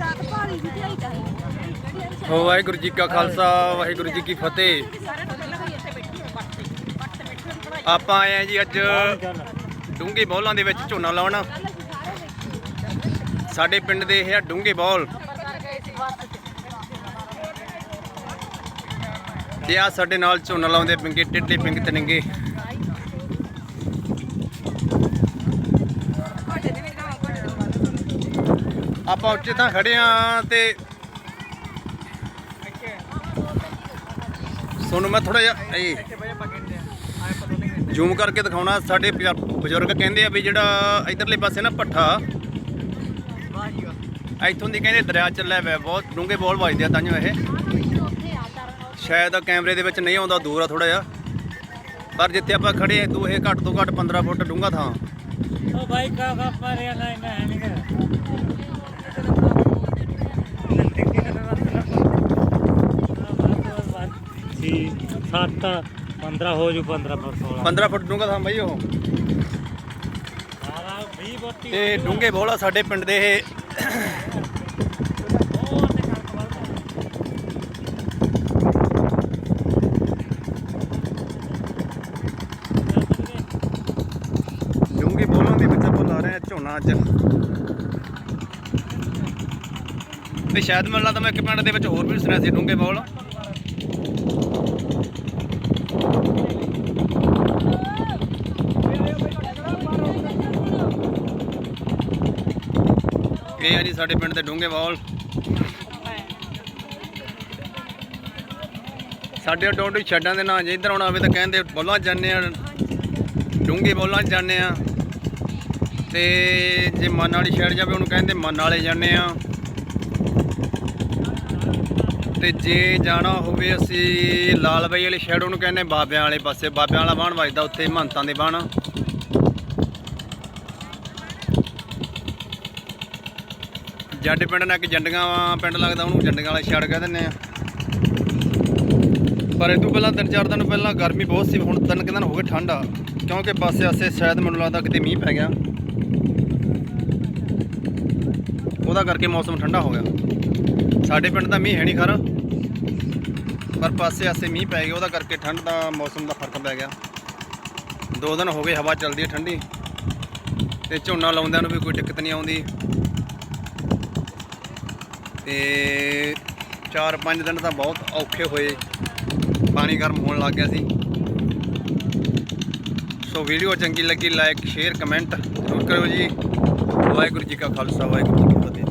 ਰਾਤ ਭਾਰੀ ਦੀ ਢਾਈ ਚਾਹੀਦੀ ਵਾਹਿਗੁਰੂ ਜੀ ਕਾ ਖਾਲਸਾ, ਵਾਹਿਗੁਰੂ ਜੀ ਕੀ ਫਤਿਹ। ਆਪਾਂ ਆਏ ਆ ਜੀ ਅੱਜ ਡੂੰਗੇ ਬੌਲਾਂ ਦੇ ਵਿੱਚ ਝੋਨਾ ਲਾਉਣਾ। ਸਾਡੇ ਪਿੰਡ ਦੇ ਇਹ ਆ ਡੂੰਗੇ ਬੌਲ। ਤੇ ਆ ਸਾਡੇ ਨਾਲ ਝੋਨਾ ਲਾਉਂਦੇ ਪਿੰਗੇ ਟਿੱਡੇ ਪਿੰਗ ਤਨੰਗੇ। ਆਪਾਂ ਉੱਚੇ ਥਾਂ ਖੜੇ ਆ ਤੇ ਤੁਹਾਨੂੰ ਮੈਂ ਥੋੜਾ ਜਿਹਾ ਇਹ ਜ਼ੂਮ ਕਰਕੇ ਦਿਖਾਉਣਾ, ਸਾਡੇ ਬਜ਼ੁਰਗ ਕਹਿੰਦੇ ਆ ਵੀ ਜਿਹੜਾ ਇਧਰਲੇ ਪਾਸੇ ਨਾ ਪੱਠਾ, ਇੱਥੋਂ ਦੀ ਕਹਿੰਦੇ ਦਰਿਆ ਚੱਲਿਆ ਹੋਇਆ ਬਹੁਤ ਡੂੰਘੇ ਬੋਲ ਵੱਜਦੇ ਆ ਤਾਂ ਇਹ। ਸ਼ਾਇਦ ਕੈਮਰੇ ਦੇ ਵਿੱਚ ਨਹੀਂ ਆਉਂਦਾ, ਦੂਰ ਆ ਥੋੜਾ ਜਿਹਾ। ਪਰ ਜਿੱਥੇ ਆਪਾਂ ਖੜੇ ਆ ਤੂੰ ਇਹ ਘੱਟ ਤੋਂ ਘੱਟ 15 ਫੁੱਟ ਡੂੰਘਾ ਥਾਂ। ਉਹ ਭਾਈ ਕਾ ਕਾ ਪਰਿਆ ਨਹੀਂ ਨਾ ਨਹੀਂ 7 15 ਹੋ ਜੂ 15 ਪਰ 16 15 ਫੁੱਟ ਡੂੰਘਾ ਥਾਂ ਬਈ ਉਹ। ਸਾਰਾ 20 ਬੋਟੀ ਤੇ ਡੂੰਘੇ ਬੋਲ ਆ ਸਾਡੇ ਪਿੰਡ ਦੇ ਇਹ। ਡੂੰਘੇ ਬੋਲਾਂ ਦੇ ਵਿੱਚ ਆਪਾਂ ਲਾ ਰਹੇ ਆ ਝੋਨਾ ਅੱਜ। ਤੇ ਸ਼ਾਇਦ ਮੈਨੂੰ ਲੱਗਦਾ ਮੈਂ ਇੱਕ ਪਿੰਡ ਦੇ ਵਿੱਚ ਹੋਰ ਵੀ ਸੁਣਿਆ ਸੀ ਡੂੰਘੇ ਬੋਲ ਇਹ ਆ ਜੀ ਸਾਡੇ ਪਿੰਡ ਦੇ ਡੂੰਘੇ ਬੋਲ ਸਾਡੇ ਡੋਂਡੀ ਛੱਡਾਂ ਦੇ ਨਾਂ ਜੇ ਇੱਧਰ ਆਉਣਾ ਹੋਵੇ ਤਾਂ ਕਹਿੰਦੇ ਬੋਲਾਂ ਜਾਂਦੇ ਆ ਡੂੰਘੇ ਬੋਲਾਂ ਜਾਂਦੇ ਆ ਤੇ ਜੇ ਮਨ ਵਾਲੀ ਸ਼ਹਿਰ ਜਾਵੇ ਉਹਨੂੰ ਕਹਿੰਦੇ ਮਨ ਵਾਲੇ ਜਾਂਦੇ ਆ ਤੇ ਜੇ ਜਾਣਾ ਹੋਵੇ ਅਸੀਂ ਲਾਲ ਬਾਈ ਵਾਲੀ ਸ਼ਹਿਰ ਉਹਨੂੰ ਕਹਿੰਦੇ ਬਾਬਿਆਂ ਵਾਲੇ ਪਾਸੇ। ਬਾਬਿਆਂ ਵਾਲਾ ਬਾਣ ਵੱਜਦਾ ਉੱਥੇ, ਮਹੰਤਾਂ ਦੇ ਬਾਣ ਜੱਡ ਪਿੰਡ ਨਾਲ ਇੱਕ ਜੰਡੀਆਂ ਪਿੰਡ ਲੱਗਦਾ ਉਹਨੂੰ ਜੰਡੀਆਂ ਵਾਲਾ ਛੱਡ ਕਹਿ ਦਿੰਦੇ ਆ। ਪਰ ਇਹ ਤੋਂ ਪਹਿਲਾਂ ਤਿੰਨ ਚਾਰ ਦਿਨ ਪਹਿਲਾਂ ਗਰਮੀ ਬਹੁਤ ਸੀ, ਹੁਣ ਤਿੰਨ ਕੁ ਦਿਨ ਹੋ ਗਏ ਠੰਡ ਆ। ਕਿਉਂਕਿ ਪਾਸੇ ਆਸੇ ਸ਼ਾਇਦ ਮੈਨੂੰ ਲੱਗਦਾ ਕਿਤੇ ਮੀਂਹ ਪੈ ਗਿਆ। ਉਹਦਾ ਕਰਕੇ ਮੌਸਮ ਠੰਡਾ ਹੋ ਗਿਆ। ਸਾਡੇ ਪਿੰਡ ਦਾ ਮੀਂਹ ਹੈ ਨਹੀਂ ਖਰਾ। ਪਰ ਪਾਸੇ ਆਸੇ ਮੀਂਹ ਪੈ ਗਿਆ, ਉਹਦਾ ਕਰਕੇ ਠੰਡ ਦਾ ਮੌਸਮ ਦਾ ਫ਼ਰਕ ਪੈ ਗਿਆ। ਦੋ ਦਿਨ ਹੋ ਗਏ ਹਵਾ ਚੱਲਦੀ ਹੈ ਠੰਡੀ। ਤੇ ਝੋਨਾ ਲਾਉਂਦਿਆਂ ਨੂੰ ਵੀ ਕੋਈ ਦਿੱਕਤ ਨਹੀਂ ਆਉਂਦੀ। ਤੇ 4-5 ਦਿਨ ਤਾਂ ਬਹੁਤ ਔਖੇ ਹੋਏ। ਪਾਣੀ ਗਰਮ ਹੋਣ ਲੱਗ ਗਿਆ ਸੀ। ਸੋ ਵੀਡੀਓ ਚੰਗੀ ਲੱਗੀ ਲਾਈਕ ਸ਼ੇਅਰ ਕਮੈਂਟ ਜ਼ਰੂਰ ਕਰਿਓ ਜੀ। ਵਾਹਿਗੁਰੂ ਜੀ ਕਾ ਖਾਲਸਾ, ਵਾਹਿਗੁਰੂ ਜੀ ਕੀ ਫਤਿਹ।